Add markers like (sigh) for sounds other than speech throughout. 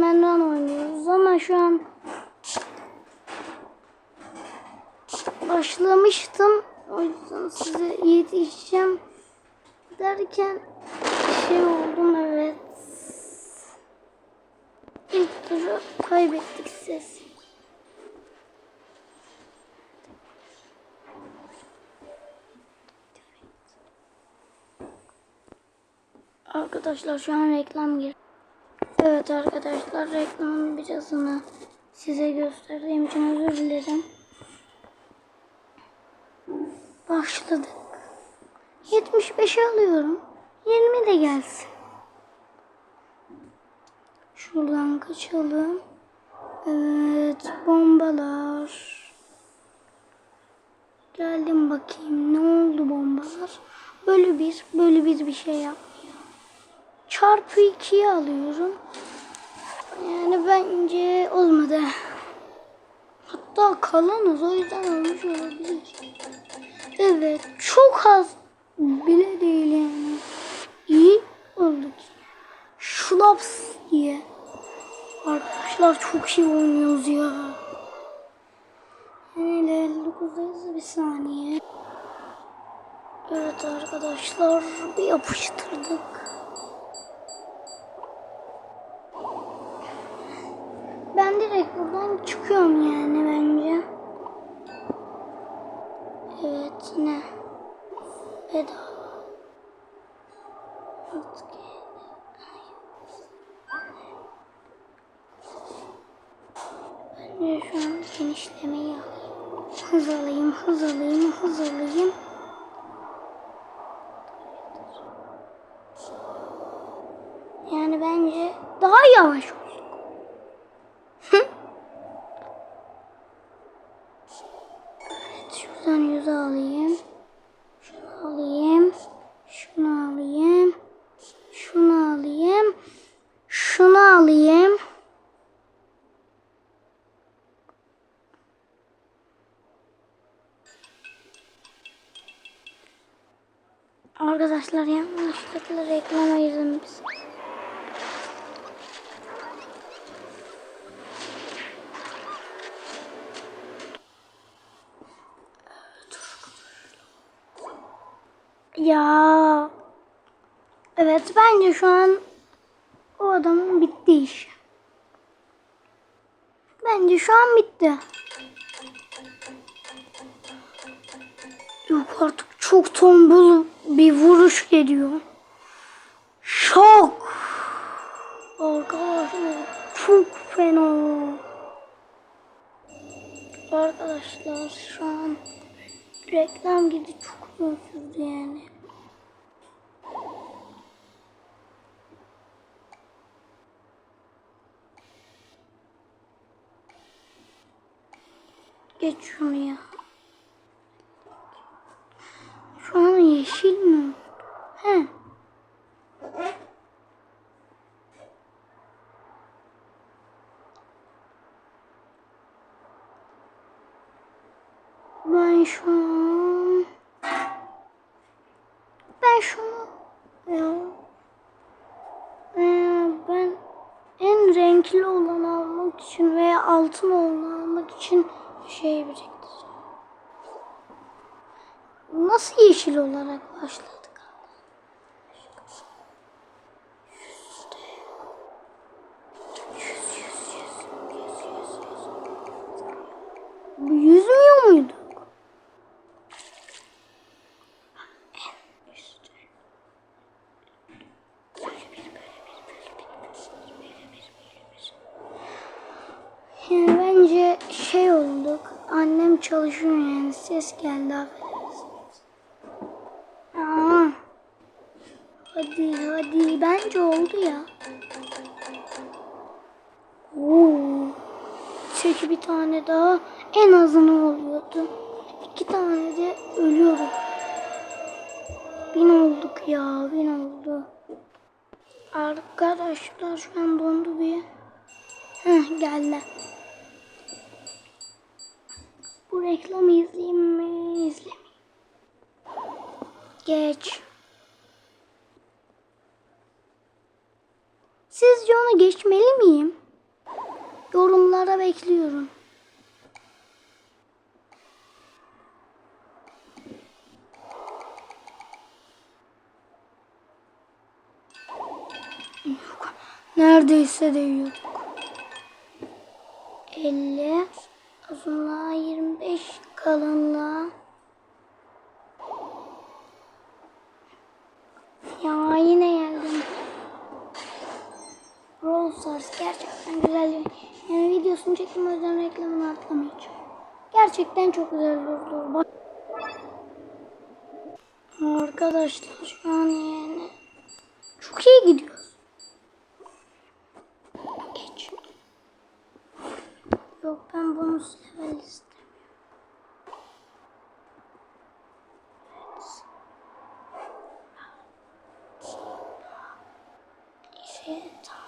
Menden oynuyoruz ama şu an başlamıştım. O yüzden size yetişeceğim derken şey oldum evet. İlk turu kaybettik ses. Arkadaşlar şu an reklam gir. Evet arkadaşlar reklamın birazını size gösterdiğim için özür dilerim. Başladık. 75'e alıyorum. 20 de gelsin. Şuradan kaçalım. Evet bombalar. Geldim bakayım ne oldu bombalar. Bölü bir, bölü bir bir şey yapmıyor. Çarpı 2'yi alıyorum. Yani bence olmadı. Hatta kalanız o yüzden olmuş olabilir. Evet çok az bile değil yani. İyi olduk. Şlaps diye. Arkadaşlar çok iyi oynuyoruz ya. Yani 59'dayız bir saniye. Evet arkadaşlar bir yapıştırdık. Ben direkt buradan çıkıyorum yani bence. Evet ne? Bedava. Ben de şu an genişlemeyi alayım. Hız alayım, hız alayım, hız alayım. Yani bence daha yavaş olsun. Evet, şuradan yüzü alayım. Şunu alayım. Şunu alayım. Şunu alayım. Şunu alayım. Arkadaşlar yanlışlıkla reklama girdim biz. Ya. Evet bence şu an o adamın bitti iş. Bence şu an bitti. Yok artık çok tombul bir vuruş geliyor. Şok. Arkadaşlar çok fena. Arkadaşlar şu an reklam gidi çok uzun yani. Geç ya. Şu an yeşil mi? He. Ben şu an... Ben şunu... Ya... Ee, ben en renkli olanı almak için veya altın olanı almak için şey biriktireceğim. Nasıl yeşil olarak başladık? Yüz, yüz, yüz, yüz, yüz, yüz. Bu Yüzmüyor muyduk? En üstte. Böyle bir, böyle bir, böyle bir, böyle bir, böyle bir. Yani bence şey olduk. Annem çalışıyor yani ses geldi affedersiniz. Hadi hadi bence oldu ya. Oo. Çünkü bir tane daha en azını oluyordu. İki tane de ölüyorum. Bin olduk ya bin oldu. Arkadaşlar şu an dondu bir. Heh geldi. Bu reklamı izleyeyim mi? İzlemeyeyim. Geç. Sizce onu geçmeli miyim? bekliyorum. Yok. Neredeyse değiyorduk. 50 uzunluğa 25 kalınlığa ya yine geldim. Brawl Stars gerçekten Yani videosunu çektim o yüzden reklamını atlamayacağım. Gerçekten çok güzel. Bak. Arkadaşlar şu an yani çok iyi gidiyoruz. Geç. Yok ben bonus level istemiyorum. Evet. Şey, tamam.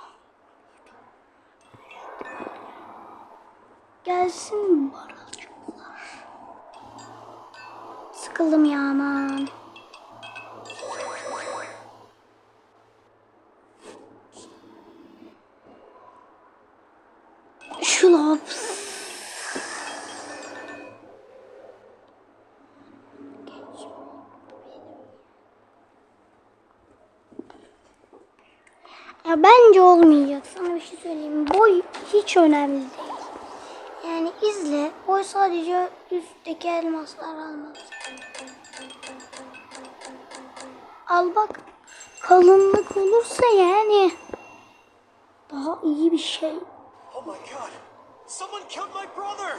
Gelsin baralcıklar? Sıkıldım ya aman. Şu laps. Ya bence olmayacak. Sana bir şey söyleyeyim. Boy hiç önemli değil. İzle. Boy sadece üstteki elmaslar almaz. Al bak. Kalınlık olursa yani daha iyi bir şey. Oh my god! Someone killed my brother!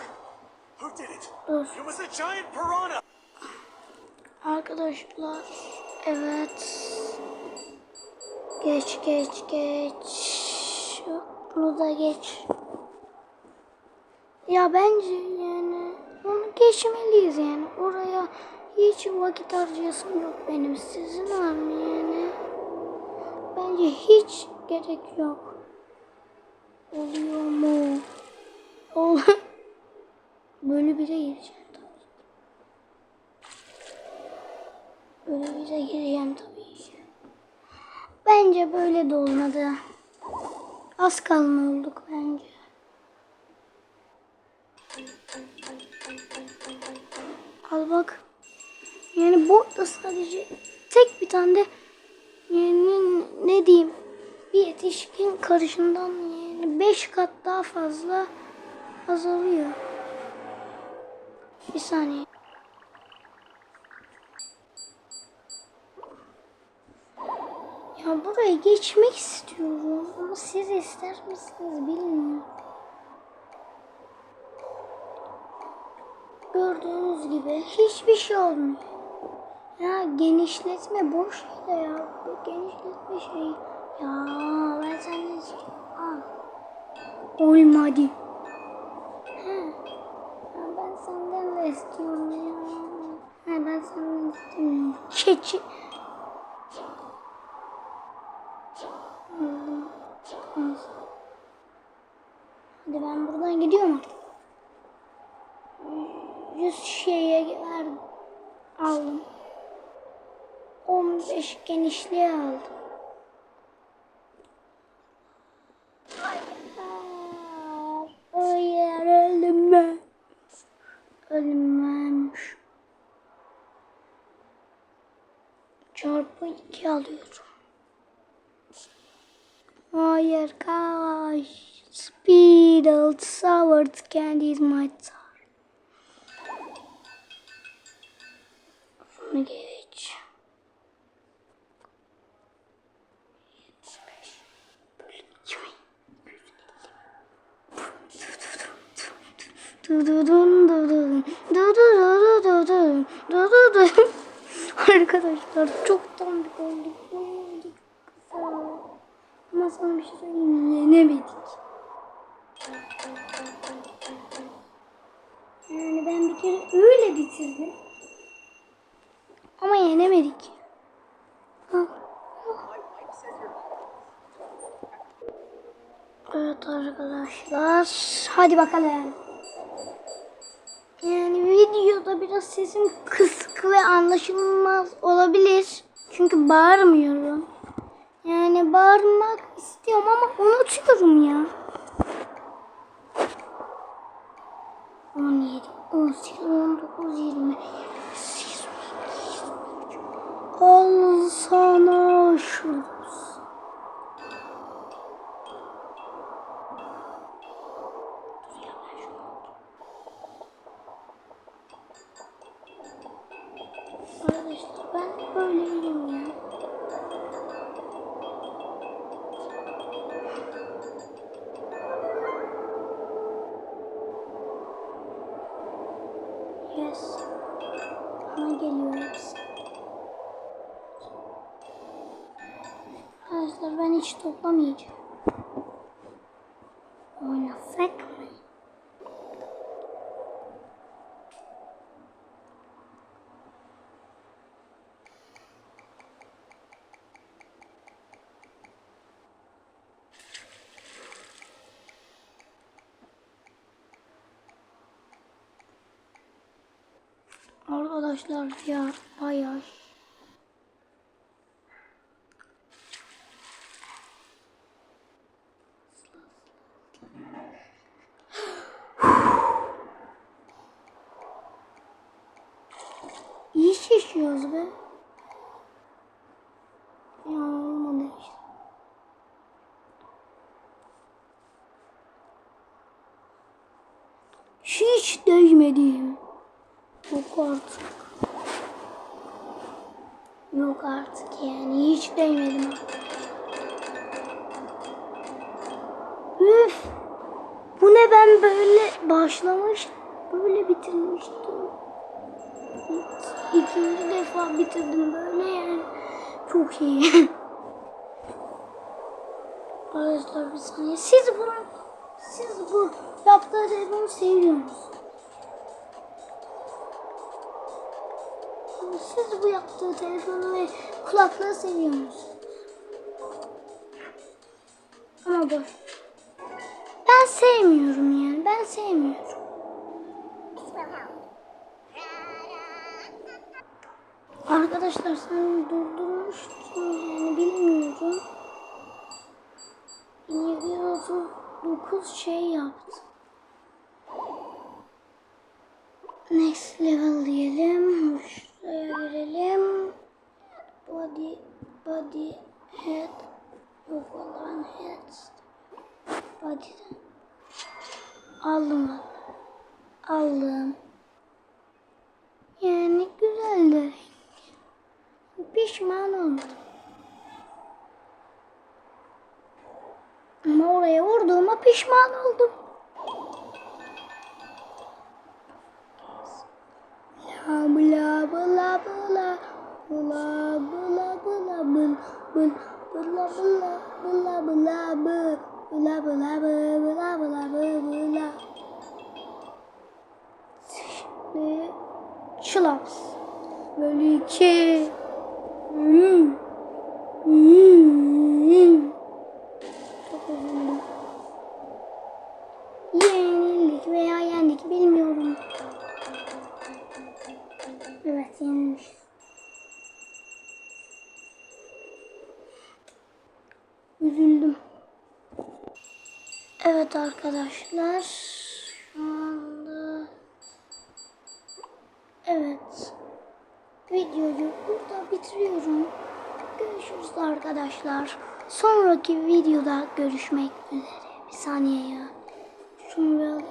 Who did it? Dur. It was a giant piranha! Arkadaşlar evet. Geç geç geç. Bunu da geç. Ya bence yani onu geçmeliyiz yani. Oraya hiç vakit harcayasım yok benim. Sizin var mı yani? Bence hiç gerek yok. Oluyor mu? Ol (laughs) Böyle bire gireceğim tabii. Böyle bire gireceğim tabii. Bence böyle de olmadı. Az kalma olduk bence. Bak. Yani bu da sadece tek bir tane de yani ne diyeyim bir yetişkin karışından yani beş kat daha fazla azalıyor. Bir saniye. Ya buraya geçmek istiyorum ama siz ister misiniz bilmiyorum. Gördüğünüz gibi hiçbir şey olmuyor. Ya genişletme boş yere ya. Genişletme şey. Ya ben senden. Al. Olmadı. He. Ya ben senden de istiyorum ya. Ha ben senden istemiyorum. Keçi. Hadi ben buradan gidiyorum artık. 100 şeye verdim. Aldım. 15 genişliğe aldım. Hayır öldüm ben. Ölmüş. Çarpı 2 alıyorum. Hayır kaç. Speedle sour candy is my tar. Bunu geç. Arkadaşlar çok dandik olduk. Ne oldu? Ama sana bir şey söyleyeyim? Yenemedik. Yani ben bir kere öyle bitirdim. Ama yenemedik. Ha. Evet arkadaşlar. Hadi bakalım videoda biraz sesim kısık ve anlaşılmaz olabilir. Çünkü bağırmıyorum. Yani bağırmak istiyorum ama unutuyorum ya. 17, 18, 19, 20. Al sana şurada. Biraz ama geliyor hepsi. Arkadaşlar ben hiç toplamayacağım. Arkadaşlar ya bayağı İyi şişiyoruz be. Ya olmadı işte. Hiç değmedim. Yok artık. Yok artık yani hiç değmedim artık. Üf. Bu ne ben böyle başlamış böyle bitirmiştim. İkinci defa bitirdim böyle yani. Çok iyi. (laughs) Arkadaşlar bir saniye. Siz bunu siz bu yaptığı telefonu seviyor musunuz? Siz bu yaptığı telefonu ve kulaklığı seviyor musunuz? Ama boş. Ben sevmiyorum yani. Ben sevmiyorum. Arkadaşlar sen durdurmuştun yani bilmiyorum. 1739 şey yaptı. Next level diyelim. Aldım aldım. Yani güzeldi. Pişman olmadım. Ama oraya vurduğuma pişman oldum. La bla bla bla bla bla bla bla bla bla bla bla bla bla bla bla bla bla bla bla Şimdi Çılaps bölü iki Hmm. Hmm. Çok üzüldüm. Yenildik veya yendik bilmiyorum. Evet yenilmiş. Üzüldüm. Evet arkadaşlar. Şu anda Evet. Videoyu burada bitiriyorum. Görüşürüz arkadaşlar. Sonraki videoda görüşmek üzere. Bir saniye ya. Alayım.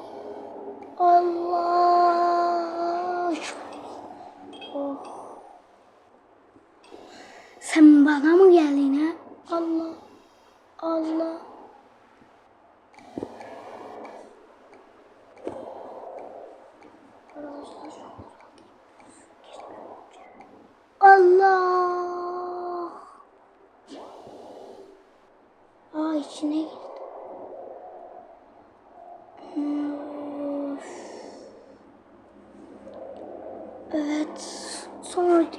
Allah. Oh. Sen bana mı geldin ha? Allah. Allah. Arkadaşlar Allah. Aa içine girdi. Üf. Evet. Sonraki